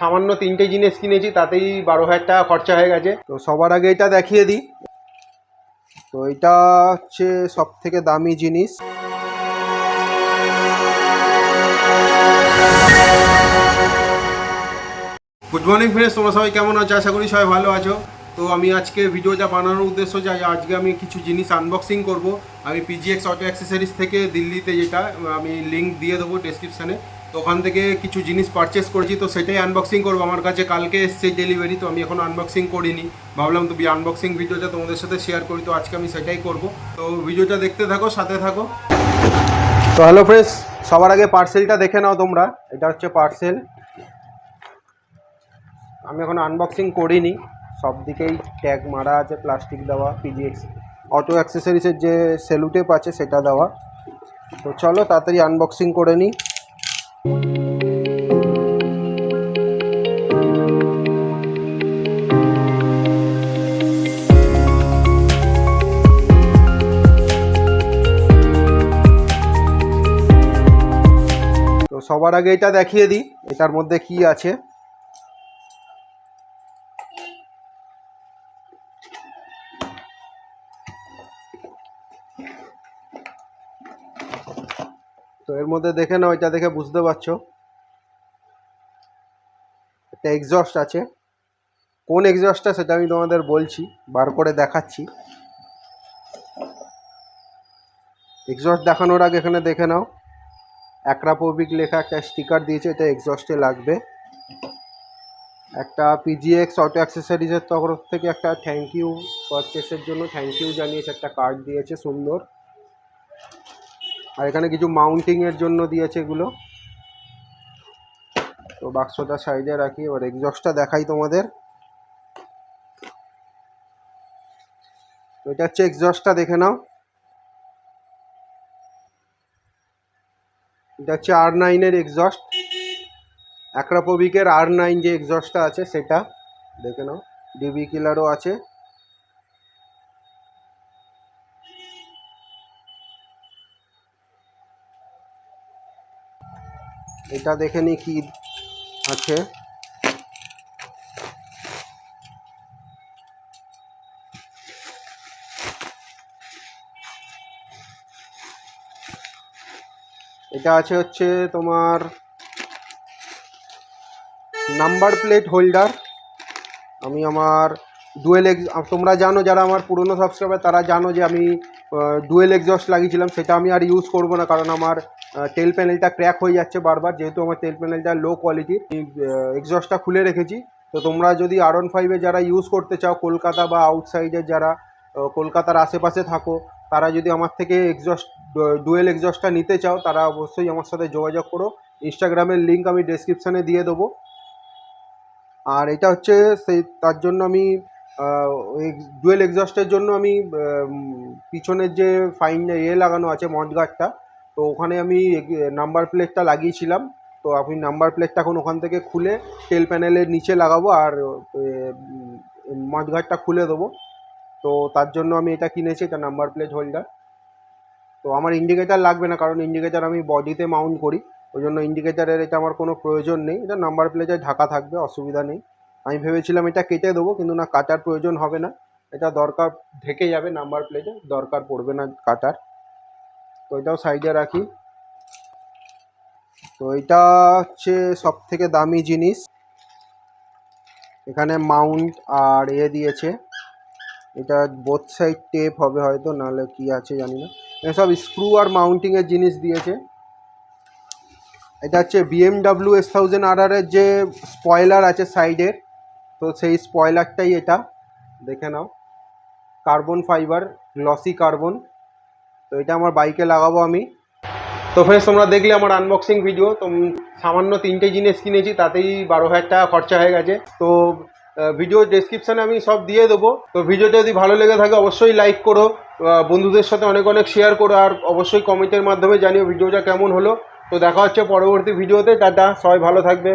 সামান্য তিনটে জিনিস কিনেছি, তাতেই বারো হাজার টাকা খরচা হয়ে গেছে। তো সবার আগে এটা দেখিয়ে দিই। তো এটা হচ্ছে সব থেকে দামি জিনিস। গুড মর্নিং ফ্রেন্ডস তোমরা সবাই কেমন আছো? আশা করি সবাই ভালো আছো। তো আমি আজকে ভিডিওটা বানানোর উদ্দেশ্য যে আজকে আমি কিছু জিনিস আনবক্সিং করব। আমি পিজিএক্স অটো অ্যাক্সেসরিজ থেকে দিল্লিতে যেটা, আমি লিঙ্ক দিয়ে দেবো ডেসক্রিপশানে তো ওখান থেকে কিছু জিনিস পারচেস করেছি, তো সেটাই আনবক্সিং করব। আমার কাছে কালকে এসছে ডেলিভারি তো আমি এখন আনবক্সিং করিনি। ভাবলাম তো আনবক্সিং ভিডিওটা তোমাদের সাথে শেয়ার করি, তো আজকে আমি সেটাই করব। তো ভিডিওটা দেখতে থাকো, সাথে থাকো। তো হ্যালো ফ্রেন্ডস সবার আগে পার্সেলটা দেখে নাও তোমরা। এটা হচ্ছে পার্সেল আমি এখন আনবক্সিং করিনি। সব দিকেই ট্যাগ মারা আছে প্লাস্টিক দেওয়া পিজিএক্স অটো অ্যাক্সেসরিজের যে সেলুটেপ আছে, সেটা দেওয়া। তো চলো তাড়াতাড়ি আনবক্সিং করে নিই। সবার আগে এটা দেখিয়ে দিই এটার মধ্যে কি আছে। তো এর মধ্যে দেখে নাও, এটা দেখে বুঝতে পারছ। একটা এক্সস্ট আছে। কোন এক্সস্টটা সেটা আমি তোমাদের বলছি, বার করে দেখাচ্ছি। এক্সস্ট দেখানোর আগে এখানে দেখে নাও। অ্যাক্রাপোবিক লেখা একটা স্টিকার দিয়েছে, এটা এক্সস্টে লাগবে। একটা পিজিএক্স অটো অ্যাক্সেসরিজের তরফ থেকে একটা থ্যাংক ইউ পারচেসের জন্য থ্যাংক ইউ জানিয়েছে, একটা কার্ড দিয়েছে সুন্দর। আর এখানে কিছু মাউন্টিংয়ের জন্য দিয়েছে এগুলো। তো বাক্সটা সাইডে রাখি, এবার এক্সস্টটা দেখাই তোমাদের। এটা হচ্ছে এক্সস্টটা দেখে নাও। এটা হচ্ছে আর নাইনের এক্সস্ট অ্যাক্রাপোবিকের আর নাইন যে এক্সস্টটা আছে সেটা, দেখে নাও। ডিবি কিলারও আছে। এটা দেখে নি কি আছে। এটা আছে হচ্ছে তোমার নাম্বার প্লেট হোল্ডার আমি আমার ডুয়েল এক্স তোমরা জানো যারা আমার পুরনো সাবস্ক্রাইবার তারা জানো যে আমি ডুয়েল এক্সস্ট লাগিয়েছিলাম। সেটা আমি আর ইউজ করব না, কারণ আমার তেল প্যানেলটা ক্র্যাক হয়ে যাচ্ছে বারবার, যেহেতু আমার তেল প্যানেলটা লো কোয়ালিটি এক্সস্টটা খুলে রেখেছি। তো তোমরা যদি আর ওয়ান ফাইভে যারা ইউজ করতে চাও, কলকাতা বা আউটসাইডের যারা কলকাতার আশেপাশে থাকো, তারা যদি আমার থেকে এক্সস্ট ডুয়েল এক্সস্টটা নিতে চাও, তারা অবশ্যই আমার সাথে যোগাযোগ করো। ইনস্টাগ্রামের লিঙ্ক আমি ডেসক্রিপশানে দিয়ে দেবো। আর এটা হচ্ছে সেই, তার জন্য আমি ডুয়েল এক্সস্টের জন্য আমি পিছনের যে ফাইন ইয়ে লাগানো আছে মডগার্ডটা তো ওখানে আমি নাম্বার প্লেটটা লাগিয়েছিলাম। তো আমি নাম্বার প্লেটটা এখন ওখান থেকে খুলে তেল প্যানেলের নিচে লাগাবো আর মডগার্ডটা খুলে দেবো। তো তার জন্য আমি এটা কিনেছি, এটা নাম্বার প্লেট হোল্ডার তো আমার ইন্ডিকেটার লাগবে না, কারণ ইন্ডিকেটার আমি বডিতে মাউন্ট করি। ওই জন্য ইন্ডিকেটারের এটা আমার কোনো প্রয়োজন নেই। এটা নাম্বার প্লেটে ঢাকা থাকবে, অসুবিধা নেই। আমি ভেবেছিলাম এটা কেটে দেবো, কিন্তু না, কাটার প্রয়োজন হবে না। এটা দরকার ঢেকে যাবে নাম্বার প্লেটে দরকার পড়বে না কাটার। তো এটাও সাইডে রাখি। তো এটা হচ্ছে সব থেকে দামি জিনিস। এখানে মাউন্ট আর এ দিয়েছে। এটা বোথ সাইড টেপ হবে হয়তো, নাহলে কি আছে জানি না। সব স্ক্রু আর মাউন্টিংয়ের জিনিস দিয়েছে। এটা হচ্ছে বিএমডাব্লিউ এস থাউজেন্ড আর যে স্পয়লার আছে সাইডের তো সেই স্পয়লারটাই এটা। দেখে নাও। কার্বন ফাইবার গ্লসি কার্বন তো এটা আমার বাইকে লাগাবো আমি। তো ফ্রেন্ডস তোমরা দেখলে আমার আনবক্সিং ভিডিও তো সামান্য তিনটে জিনিস কিনেছি, তাতেই বারো হাজার টাকা খরচা হয়ে গেছে। তো ভিডিও ডেসক্রিপশানে আমি সব দিয়ে দেবো। তো ভিডিওটা যদি ভালো লেগে থাকে, অবশ্যই লাইক করো। বন্ধুদের সাথে অনেক অনেক শেয়ার করো। আর অবশ্যই কমেন্টের মাধ্যমে জানিও ভিডিওটা কেমন হলো। তো দেখা হচ্ছে পরবর্তী ভিডিওতে টাটা, সবাই ভালো থাকবে।